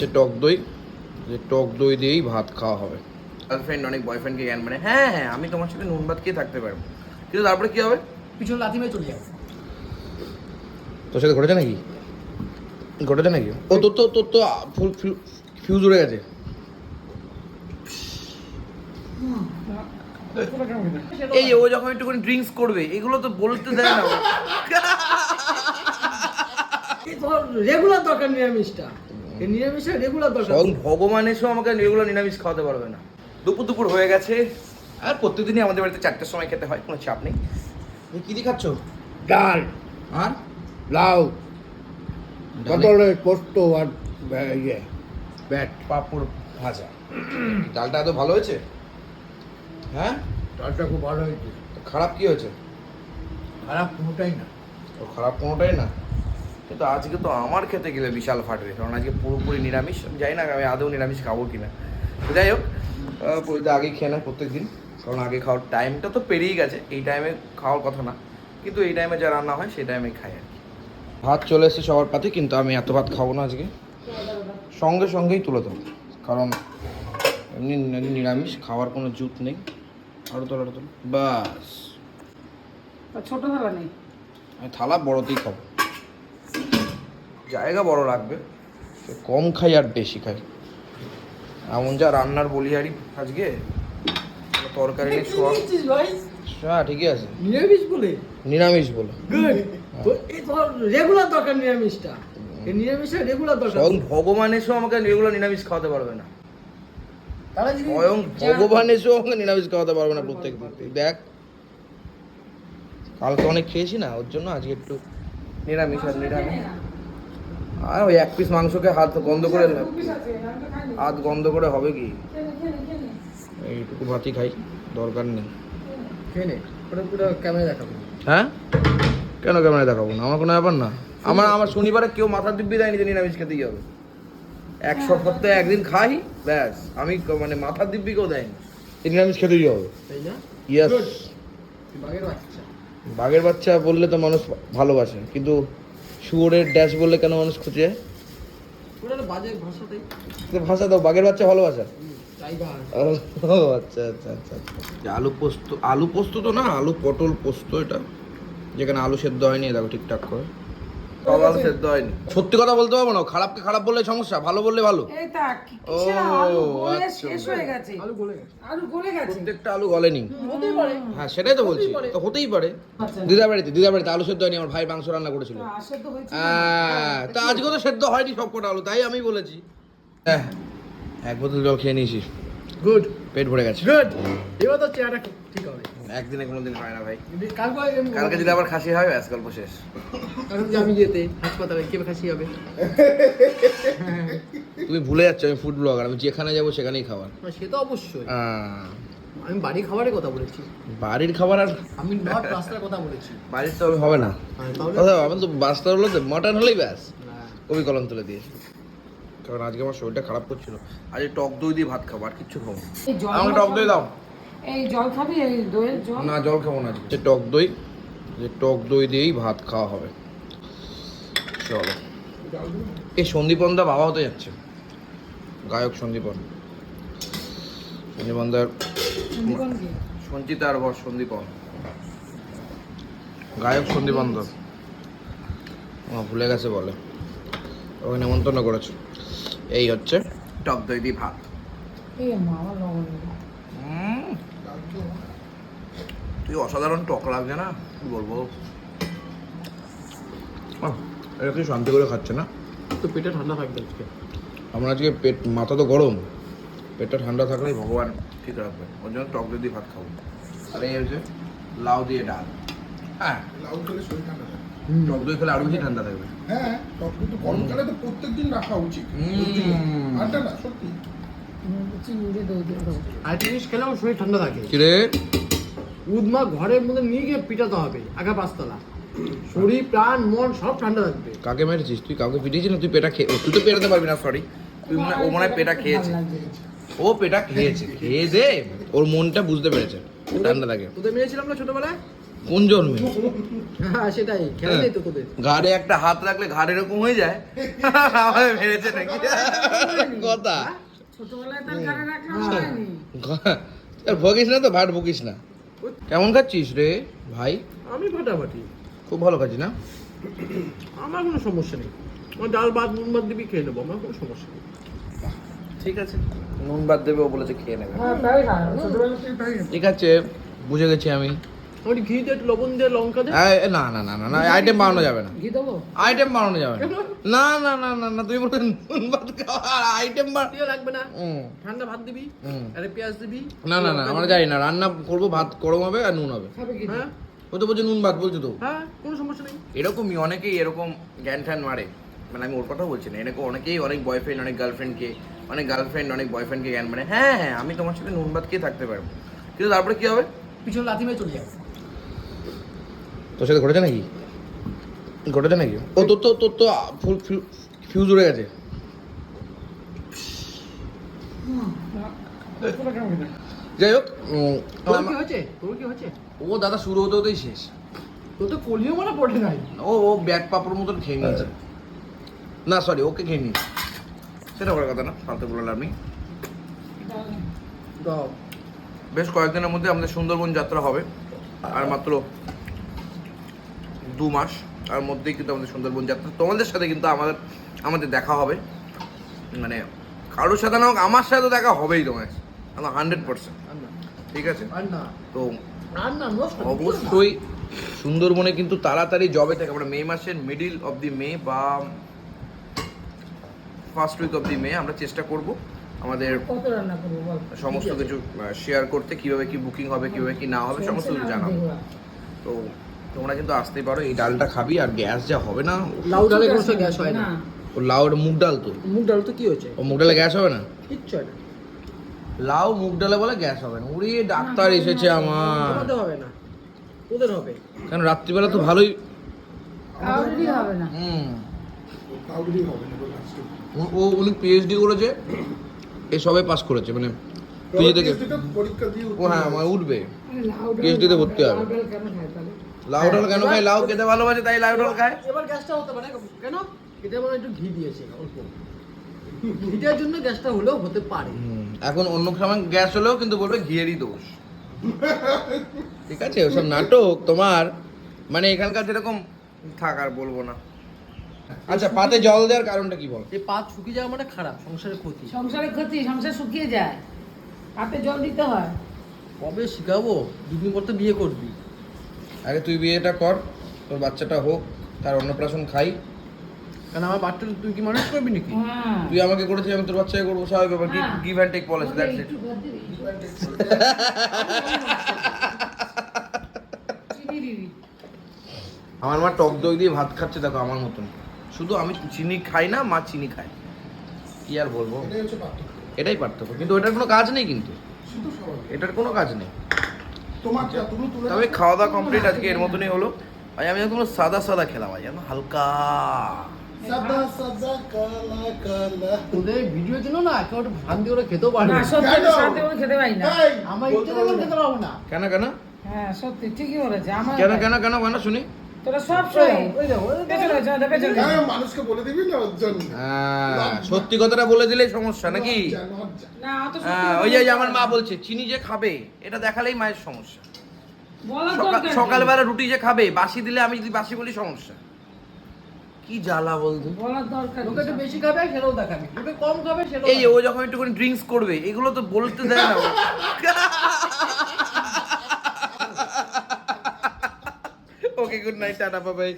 যে টক দই যে টক দই দিয়েই ভাত খাওয়া হবে। গার্লফ্রেন্ড অনেক বয়ফ্রেন্ডকে জ্ঞান মানে হ্যাঁ হ্যাঁ আমি তোমার সাথে নুন ভাত খেয়ে থাকতে পারব। কিন্তু তারপরে কি হবে? পিছনে লাথি মেরে চলে যাবে। তোর সাথে ঘটেছে নাকি? ঘটেছে নাকি? ও তোর তো তোর তো ফুল ফিউজ উড়ে গেছে। এই ও যখন একটুখানি ড্রিঙ্কস করবে এগুলো তো বলতে দেয় না। রেগুলার দরকার নিরামিষটা এই নিরামিষটা রেগুলার দরকার স্বয়ং ভগবান এসেও আমাকে এগুলো নিরামিষ খাওয়াতে পারবে না। দুপুর দুপুর হয়ে গেছে আর প্রত্যেকদিনই আমাদের বাড়িতে চারটের সময় খেতে হয় কোনো চাপ নেই। তুমি কি দিয়ে খাচ্ছ? ডাল। আর? লাউ। পটলের পোস্ত আর ইয়ে ব্যাট। পাঁপড় ভাজা। ডালটা এত ভালো হয়েছে? হ্যাঁ? ডালটা খুব ভালো হয়েছে। খারাপ কি হয়েছে? খারাপ কোনোটাই না। তো খারাপ কোনোটাই না। কিন্তু আজকে তো আমার খেতে গেলে বিশাল ফাটবে কারণ আজকে পুরোপুরি নিরামিষ। আমি জানি না আমি আদৌ নিরামিষ খাব কিনা। তো যাই হোক পুরীতে আগেই খেয়ে নেয় প্রত্যেক দিন কারণ আগে খাওয়ার টাইমটা তো পেরিয়ে গেছে। এই টাইমে খাওয়ার কথা না কিন্তু এই টাইমে যা রান্না হয় সেই টাইমে খাই আর কি। ভাত চলে এসেছে সবার পাতে কিন্তু আমি এত ভাত খাব না আজকে। সঙ্গে সঙ্গেই তুলে দেবো কারণ এমনি নি- নিরামিষ খাওয়ার কোনো জুত নেই। আরও তোলা আরও তোলা বাস। ছোট থালা নেই। আমি থালা বড়তেই খাব। জায়গা বড় রাখবে। সে কম খাই আর বেশি খাই। এমন যা রান্নার বলিহারি আজকে তরকারি হ্যাঁ ঠিকই আছে। নিরামিষ বলে? নিরামিষ বলে। রেগুলার দরকার নিরামিষটা। এই নিরামিষটা রেগুলার দরকার। স্বয়ং ভগবান এসেও আমাকে নিরামিষ খাওয়াতে পারবে না। তারা যদি স্বয়ং ভগবান এসেও আমাকে নিরামিষ খাওয়াতে পারবে না প্রত্যেক দিন। তুই দেখ। কালকে অনেক খেয়েছি না ওর জন্য আজকে একটু নিরামিষ আর নিরামিষ। আর ওই এক পিস মাংসকে হাত গন্ধ করে হাত গন্ধ করে হবে কি? এইটুকু ভাতই খাই দরকার নেই। ক্যামেরা হ্যাঁ? কেন ক্যামেরায় দেখাবো না? আমার কোনো ব্যাপার না। আমার আমার শনিবারে কেউ মাথা দিব্যি দেয়নি যে নিরামিষ খেতেই হবে। এক সপ্তাহে একদিন খাই ব্যাস। আমি মানে মাথার দিব্যি কেউ দেয়নি নিরামিষ খেতেই হবে। তাই না? ইয়াস বাঘের বাচ্চা। বাঘের বাচ্চা বললে তো মানুষ ভালোবাসে। কিন্তু শুয়োরের ড্যাশ বললে কেন মানুষ খুঁজে ভাষা দাও বাঘের বাচ্চা ভালোবাসা আচ্ছা আচ্ছা আচ্ছা আচ্ছা। আলু পোস্ত আলু পোস্ত তো না আলু পটল পোস্ত এটা। যেখানে আলু সেদ্ধ হয়নি দেখো ঠিকঠাক করে। সব সেদ্ধ হয়নি। সত্যি কথা বলতে পারব না। খারাপকে খারাপ বললে সমস্যা ভালো বললে ভালো। এই তা ও, আলু আচ্ছা। শেষ হয়ে গেছে। আলু গলে গেছে। আলু গলে গেছে। প্রত্যেকটা আলু গলেনি। হতেই পারে। হ্যাঁ সেটাই তো বলছি। তো হতেই পারে। আচ্ছা। দিদা বাড়িতে দিদা বাড়িতে আলু সেদ্ধ হয়নি আমার ভাই মাংস রান্না করেছিল। হ্যাঁ, তা আজকে তো সেদ্ধ হয়নি সব কটা আলু তাই আমি বলেছি। হ্যাঁ এক বোতল জল খেয়ে নিয়েছি। গুড। পেট ভরে গেছে। গুড এবার তো চেহারা ঠিক হবে। একদিনে কোনোদিন হয় না ভাই। কালকে আমি কালকে যদি আবার খাসি হয় ব্যাস গল্প শেষ। আমি যেতে হাসপাতালে কে খাসি হবে? তুমি ভুলে যাচ্ছ আমি ফুড ব্লগার আমি যেখানে যাব সেখানেই খাবার। না, সে তো অবশ্যই। আহ, আমি বাড়ির খাবারের কথা বলেছি। বাড়ির খাবার আর আমি নট রাস্তার কথা বলেছি। বাড়ির তো হবে না। হ্যাঁ, আমার তো বাস্তা হলো তো মটন হলেই ব্যাস। কবি কলম তুলে দিয়েছি। কারণ আজকে আমার শরীরটা খারাপ করছিল। আজকে টক দই দিয়ে ভাত খাব আর কিচ্ছু খাব। আমাকে টক দই দাও। এই জল খাবি? এই দইয়ের জল? না জল খাব না আজকে। যে টক দই যে টক দই দিয়েই ভাত খাওয়া হবে। চলো। এই সন্দীপনদা বাবা হতে যাচ্ছে। গায়ক সন্দীপন। সন্দীপনদার? সঞ্চিতা আর বর সন্দীপন। গায়ক সন্দীপন দা ভুলে গেছে বলে। ওকে নেমন্তন্ন করেছে। এই হচ্ছে টক দই দিয়ে ভাত। তুই অসাধারণ টক লাগছে না? কি বলব? আহ, এটা কি শান্তি করে খাচ্ছে না? তো পেটে ঠান্ডা থাকবে আজকে। আমার আজকে পেট মাথা তো গরম। পেটটা ঠান্ডা থাকলেই ভগবান ঠিক রাখবে। ওর জন্য টক দই দিয়ে ভাত খাব। আর এই হচ্ছে লাউ দিয়ে ডাল। হ্যাঁ। লাউ খেলে শরীর ঠান্ডা থাকে। টক দই খেলে আরও বেশি ঠান্ডা থাকবে। হ্যাঁ টক দই তো গরমকালে তো প্রত্যেক দিন রাখা উচিত। ঠান্ডা না সত্যি। আর জিনিস খেলেও শরীর ঠান্ডা থাকে। কিরে উদমা ঘরের মধ্যে নিয়ে গিয়ে পিটাতে হবে আগা পাঁচতলা। শরীর প্রাণ মন সব ঠান্ডা থাকবে। কাকে মেরেছিস? তুই কাউকে পিটিয়েছিস না? তুই পেটা খেয়ে তুই তো পেটাতে পারবি না সরি তুই মনে হয়- ও মনে হয় পেটা খেয়েছে। ও পেটা খেয়েছে। খেয়ে দে। ওর মনটা বুঝতে পেরেছে। ঠান্ডা থাকে। তোদের মেরেছিলাম না ছোটবেলায়? কোন জন্মে? হ্যাঁ সেটাই। খেলা নেই তো তোদের। ঘাড়ে একটা হাত রাখলে ঘাড় এরকম হয়ে যায়? আমাদের মেরেছে নাকি? কথা। ছোটবেলায় তার রাখলাম আর ভুগিস না তো ভাট ভুগিস না। কেমন খাচ্ছিস রে ভাই? আমি ফাটাফাটি। খুব ভালো খাচ্ছি না? আমার কোনো সমস্যা নেই। আমার ডাল ভাত নুন ভাত দিবি খেয়ে নেব আমার কোনো সমস্যা নেই। ঠিক আছে। নুন বাদ দেবে ও বলেছে খেয়ে নেবে। হ্যাঁ ঠিক আছে বুঝে গেছি আমি। আমার ঘি দিয়ে লবণ দিয়ে লঙ্কা দিয়ে না না না না না আইটেম বানানো যাবে না ঘি দেবো আইটেম বানানো যাবে না না না না না তুমি বলতে নুন ভাত আইটেম বানানো লাগবে না ঠান্ডা ভাত দিবি আরে পেঁয়াজ দিবি না না না আমরা জানি না রান্না করব ভাত গরম হবে আর নুন হবে হ্যাঁ ও তো বলছে নুন ভাত বলছো তো হ্যাঁ কোনো সমস্যা নেই এরকমই অনেকেই এরকম জ্ঞান ফ্যান মারে মানে আমি ওর কথা বলছি না এরকম অনেকেই অনেক বয়ফ্রেন্ড অনেক গার্লফ্রেন্ডকে অনেক গার্লফ্রেন্ড অনেক বয়ফ্রেন্ডকে জ্ঞান মানে হ্যাঁ হ্যাঁ আমি তোমার সাথে নুন ভাত খেয়ে থাকতে পারব কিন্তু তারপরে কি হবে পিছনে লাথি মেরে চলে যাবে তোর সাথে ঘটেছে নাকি? ঘটেছে নাকি? ও তোর তো তোর তো ফুল ফিউজ উড়ে গেছে। যাই হোক আমা- ও দাদা শুরু হতে হতেই শেষ। তোর তো কলিও মনে পড়ে নাই। ও ও ব্যাট পাপড়ের মতন খেয়ে নিয়েছে। না সরি ওকে খেয়ে নিয়েছে। সেটা বড় কথা না ফালতু বললাম দাও। বেশ কয়েকদিনের মধ্যে আমাদের সুন্দরবন যাত্রা হবে। আর মাত্র দু মাস তার মধ্যেই কিন্তু আমাদের সুন্দরবন যাত্রা। তোমাদের সাথে কিন্তু আমাদের আমাদের দেখা হবে। মানে কারোর সাথে না হোক আমার সাথে দেখা হবেই তোমার আমার হান্ড্রেড পার্সেন্ট ঠিক আছে? তো অবশ্যই সুন্দরবনে কিন্তু তাড়াতাড়ি জবে থেকে। আমরা মে মাসের মিডিল অফ দি মে বা first week of the May আমরা চেষ্টা করব আমাদের সমস্ত কিছু শেয়ার করতে কীভাবে কি বুকিং হবে কীভাবে কি না হবে সমস্ত কিছু জানাব। তো তোমরা কিন্তু আসতেই পারো এই ডালটা খাবি আর গ্যাস যা হবে না লাউ ডালে কোনো সময় গ্যাস হয় না। ও লাউ মুগ ডাল তো। মুগ ডাল তো কি হয়েছে? ও মুগ ডালে গ্যাস হবে না? কিচ্ছু হয় না। লাউ মুগ ডালে বলে গ্যাস হবে না। উড়ি ডাক্তার এসেছে আমার। তোমাদের হবে না। ওদের হবে। কারণ রাত্রিবেলা তো ভালোই কাউরি হবে না। হুম। কাউরি হবে না ও- ও উনি পিএইচডি করেছে এ সবে পাস করেছে মানে পিজি থেকে পরীক্ষা দিয়ে ও হ্যাঁ মানে উঠবে। লাউ ডাল PhD তে ভর্তি হবে। লাউ ডাল কেন খায়? লাউ খেতে ভালোবাসে তাই লাউ ডাল খায়? এবার গ্যাসটা হতে পারে কেন? এটা মানে একটু ঘি দিয়েছে অল্প। ঘিটার জন্য গ্যাসটা হলেও হতে পারে। এখন অন্য সময় গ্যাস হলেও কিন্তু বলবে ঘিয়েরই দোষ। ঠিক আছে ওসব নাটক তোমার মানে এখানকার যেরকম থাক আর বলব না। আচ্ছা পাতে জল দেওয়ার কারণটা কি বল? এই পাত শুকিয়ে যাওয়া মানে খারাপ সংসারের ক্ষতি। সংসারে ক্ষতি সংসার শুকিয়ে যায়। পাতে জল দিতে হয়। কবে শিখাবো? দুদিন পর তো বিয়ে করবি। আগে তুই বিয়েটা কর তোর বাচ্চাটা হোক তার অন্নপ্রাশন খাই। কারণ আমার বাচ্চাটা তুই কি মানুষ করবি নাকি? হ্যাঁ। তুই আমাকে করেছিস আমি তোর বাচ্চাকে করব স্বাভাবিক ব্যাপার হ্যাঁ। Give and take policy that's it আমার মা টক দই দিয়ে ভাত খাচ্ছে দেখো আমার মতন। শুধু আমি চিনি খাই না মা চিনি খায়। কি আর বলব? এটাই পার্থক্য। কিন্তু ওটার কোনো কাজ নেই কিন্তু। এটার কোনো কাজ নেই। তোমার তুমি তুলে তবে খাওয়া দাওয়া কমপ্লিট আজকে এর মতনই হলো। আজ আমি একদম সাদা সাদা খেলাম আজ একদম হালকা। সাদা সাদা কালা কালা। তোদের ভিডিও না কেউ একটু ভ্রান্তি করে খেতেও না। সত্যি সাথে খেতে পারি না। আমার ইচ্ছে বলতে থাকলে পারব খেতে পারব না। কেন কেন? হ্যাঁ সত্যি ঠিকই বলেছে। আমার কেন কেন কেন কেন শুনি। তোরা সব মানুষকে বলে দিবি না ওর জন্য। হ্যাঁ, সত্যি কথাটা বলে দিলেই সমস্যা নাকি? হ্যাঁ, ওই যে আমার মা বলছে চিনি যে খাবে এটা দেখালেই মায়ের সমস্যা। সকাল- সকালবেলা রুটি যে খাবে বাসি দিলে আমি যদি বাসি বলি সমস্যা। কি জ্বালা বলতো? বলার দরকার লোকে একটু নেই। বেশি খাবে সেটাও দেখাবি। কম খাবে সেটাও এই ও যখন একটুখানি ড্রিঙ্কস করবে এগুলো তো বলতে দেয় না। ওকে গুড নাইট টাটা বাবাই